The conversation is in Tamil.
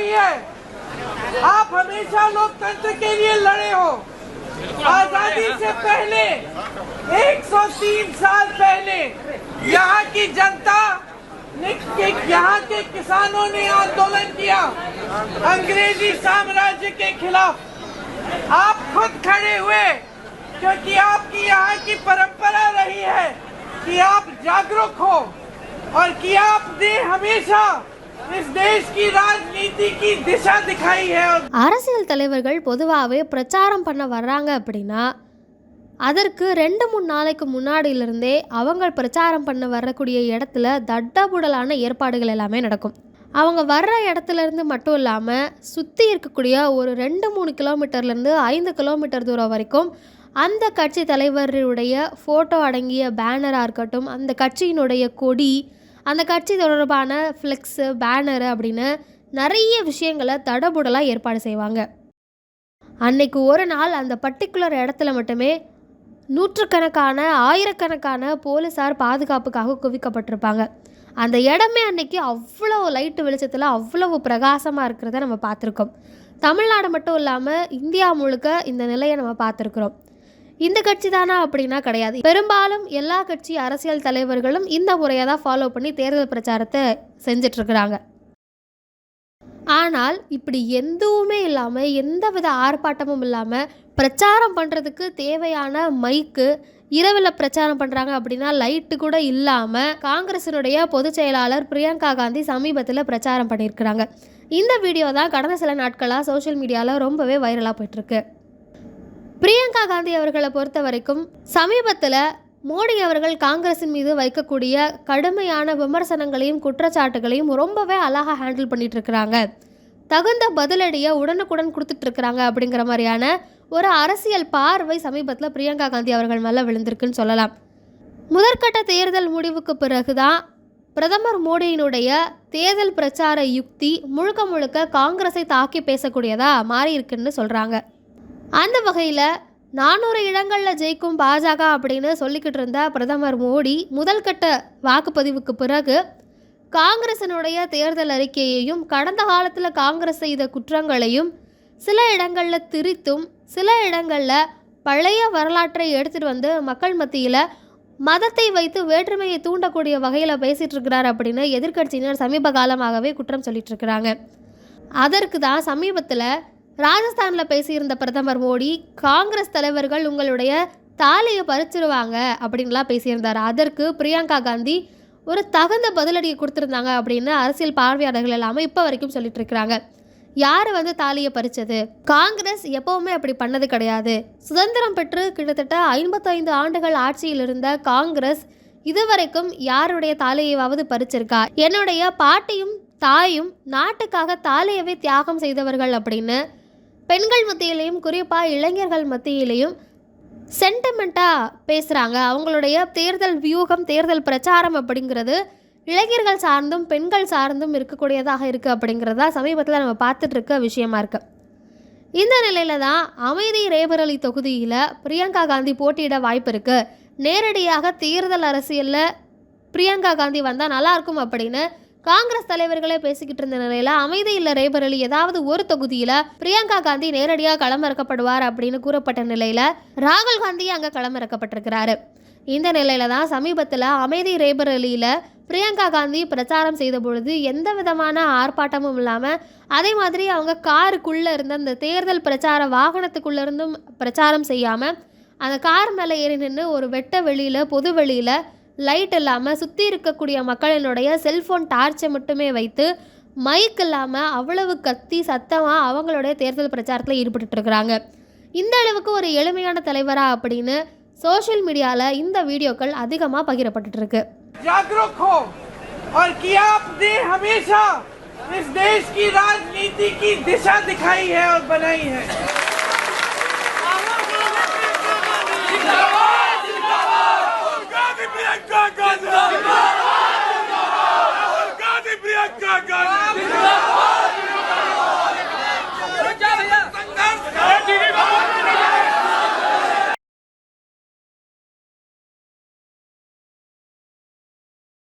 नहीं है। आप हमेशा लोकतंत्र के लिए लड़े हो। आज़ादी से पहले 103 साल पहले, यहाँ की जनता यहाँ के किसानों ने आंदोलन किया, अंग्रेज़ी साम्राज्य के खिलाफ। आप खुद खड़े हुए, क्योंकि आपकी यहाँ की परंपरा रही है कि आप जागरूक हो और कि आपने हमेशा அரசியல் தலைவர்கள் பொதுவாகவே பிரச்சாரம் பண்ண வர்றாங்க அப்படின்னா அதற்கு ரெண்டு மூணு நாளைக்கு முன்னாடியிலிருந்தே அவங்க பிரச்சாரம் பண்ண வரக்கூடிய இடத்துல தட்டபுடலான ஏற்பாடுகள் எல்லாமே நடக்கும். அவங்க வர்ற இடத்துலேருந்து மட்டும் இல்லாமல் சுற்றி இருக்கக்கூடிய ஒரு ரெண்டு மூணு கிலோமீட்டர்லேருந்து ஐந்து கிலோமீட்டர் தூரம் வரைக்கும் அந்த கட்சி தலைவருடைய ஃபோட்டோ அடங்கிய பேனராக இருக்கட்டும் அந்த கட்சியினுடைய கொடி அந்த கட்சி தொடர்பான ஃப்ளெக்ஸு பேனரு அப்படின்னு நிறைய விஷயங்களை தடபுடலாக ஏற்பாடு செய்வாங்க. அன்னைக்கு ஒரு நாள் அந்த பர்டிகுலர் இடத்துல மட்டுமே நூற்றுக்கணக்கான ஆயிரக்கணக்கான போலீஸார் பாதுகாப்புக்காக குவிக்கப்பட்டிருப்பாங்க. அந்த இடமே அன்னைக்கு அவ்வளோ லைட்டு வெளிச்சத்தில் அவ்வளவு பிரகாசமாக இருக்கிறத நம்ம பார்த்துருக்கோம். தமிழ்நாடு மட்டும் இல்லாமல் இந்தியா முழுக்க இந்த நிலையை நம்ம பார்த்துருக்குறோம். இந்த கட்சி தானா அப்படின்னா கிடையாது. பெரும்பாலும் எல்லா கட்சி அரசியல் தலைவர்களும் இந்த முறையை தான் ஃபாலோ பண்ணி தேர்தல் பிரச்சாரத்தை செஞ்சிட்ருக்குறாங்க. ஆனால் இப்படி எதுவுமே இல்லாமல் எந்தவித ஆர்ப்பாட்டமும் இல்லாமல் பிரச்சாரம் பண்ணுறதுக்கு தேவையான மைக்கு இரவில் பிரச்சாரம் பண்ணுறாங்க அப்படின்னா லைட்டு கூட இல்லாமல் காங்கிரசினுடைய பொதுச் செயலாளர் பிரியங்கா காந்தி சமீபத்தில் பிரச்சாரம் பண்ணியிருக்கிறாங்க. இந்த வீடியோ தான் கடந்த சில நாட்களாக சோஷியல் மீடியாவில் ரொம்பவே வைரலாக போயிட்டுருக்கு பிரியங்கா காந்தி அவர்களை பொறுத்த வரைக்கும் சமீபத்தில் மோடி அவர்கள் காங்கிரஸின் மீது வைக்கக்கூடிய கடுமையான விமர்சனங்களையும் குற்றச்சாட்டுகளையும் ரொம்பவே அழகாக ஹேண்டில் பண்ணிட்டு இருக்கிறாங்க தகுந்த பதிலடியை உடனுக்குடன் கொடுத்துட்டு இருக்கிறாங்க அப்படிங்கிற மாதிரியான ஒரு அரசியல் பார்வை சமீபத்தில் பிரியங்கா காந்தி அவர்கள் மேலே விழுந்திருக்குன்னு சொல்லலாம். முதற்கட்ட தேர்தல் முடிவுக்கு பிறகுதான் பிரதமர் மோடியினுடைய தேர்தல் பிரச்சார யுக்தி முழுக்க முழுக்க காங்கிரஸை தாக்கி பேசக்கூடியதாக மாறியிருக்குன்னு சொல்கிறாங்க அந்த வகையில் நானூறு இடங்களில் ஜெயிக்கும் பாஜக அப்படின்னு சொல்லிக்கிட்டு இருந்த பிரதமர் மோடி முதல் கட்ட வாக்குப்பதிவுக்கு பிறகு காங்கிரசினுடைய தேர்தல் அறிக்கையையும் கடந்த காலத்தில் காங்கிரஸ் செய்த குற்றங்களையும் சில இடங்களில் திரித்தும் சில இடங்களில் பழைய வரலாற்றை எடுத்துகிட்டு வந்து மக்கள் மத்தியில் மதத்தை வைத்து வேற்றுமையை தூண்டக்கூடிய வகையில் பேசிகிட்டு இருக்கிறார் அப்படின்னு எதிர்க்கட்சியினர் சமீப காலமாகவே குற்றம் சொல்லிட்டு இருக்கிறாங்க. அதற்கு தான் சமீபத்தில் ராஜஸ்தானில் பேசியிருந்த பிரதமர் மோடி காங்கிரஸ் தலைவர்கள் உங்களுடைய தாலியை பறிச்சிருவாங்க அப்படின்லாம் பேசியிருந்தார். அதற்கு பிரியங்கா காந்தி ஒரு தகுந்த பதிலடியை கொடுத்துருந்தாங்க அப்படின்னு அரசியல் பார்வையாளர்கள் எல்லாமே இப்போ வரைக்கும் சொல்லிட்டு இருக்கிறாங்க. யார் வந்து தாலியை பறித்தது காங்கிரஸ் எப்பவுமே அப்படி பண்ணது கிடையாது. சுதந்திரம் பெற்று கிட்டத்தட்ட ஐம்பத்தைந்து ஆண்டுகள் ஆட்சியில் இருந்த காங்கிரஸ் இதுவரைக்கும் யாருடைய தாலியையாவது பறிச்சிருக்கா? என்னுடைய பாட்டியும் தாயும் நாட்டுக்காக தாலியவே தியாகம் செய்தவர்கள் அப்படின்னு பெண்கள் மத்தியிலையும் குறிப்பாக இளைஞர்கள் மத்தியிலையும் சென்டிமெண்ட்டாக பேசுகிறாங்க அவங்களுடைய தேர்தல் வியூகம் தேர்தல் பிரச்சாரம் அப்படிங்கிறது இளைஞர்கள் சார்ந்தும் பெண்கள் சார்ந்தும் இருக்கக்கூடியதாக இருக்குது அப்படிங்கிறதா சமீபத்தில் நம்ம பார்த்துட்ருக்க விஷயமா இருக்குது இந்த நிலையில தான் அமைதி ரேபரலி தொகுதியில் பிரியங்கா காந்தி போட்டியிட வாய்ப்பு இருக்குது நேரடியாக தேர்தல் அரசியலில் பிரியங்கா காந்தி வந்தால் நல்லாயிருக்கும் அப்படின்னு காங்கிரஸ் தலைவர்களே பேசிக்கிட்டு இருந்த நிலையில அமைதி இல்ல ரேபரலி ஏதாவது ஒரு தொகுதியில பிரியங்கா காந்தி நேரடியாக களமிறக்கப்படுவார் அப்படின்னு கூறப்பட்ட நிலையில ராகுல் காந்தி அங்க களமிறக்கப்பட்டிருக்கிறாரு. இந்த நிலையில தான் சமீபத்தில் அமைதி ரேபரலியில பிரியங்கா காந்தி பிரச்சாரம் செய்த பொழுது எந்த விதமான ஆர்ப்பாட்டமும் இல்லாமல் அதே மாதிரி அவங்க காருக்குள்ளே இருந்த அந்த தேர்தல் பிரச்சார வாகனத்துக்குள்ளே இருந்தும் பிரச்சாரம் செய்யாமல் அந்த கார் மேலே ஏறி நின்று ஒரு வெட்ட வெளியில் பொது வெளியில் லைட் இல்லாமல் சுற்றி இருக்கக்கூடிய மக்களினுடைய செல்ஃபோன் டார்ச்சை மட்டுமே வைத்து மைக் இல்லாமல் அவ்வளவு கத்தி சத்தமாக அவங்களுடைய தேர்தல் பிரச்சாரத்தில் ஈடுபட்டு இருக்கிறாங்க இந்த அளவுக்கு ஒரு எளிமையான தலைவரா அப்படின்னு சோஷியல் மீடியாவில் இந்த வீடியோக்கள் அதிகமாக பகிரப்பட்டுட்டு இருக்கு जागरूक हो और कि आपने हमेशा इस देश की राजनीति की दिशा दिखाई है और बनाई है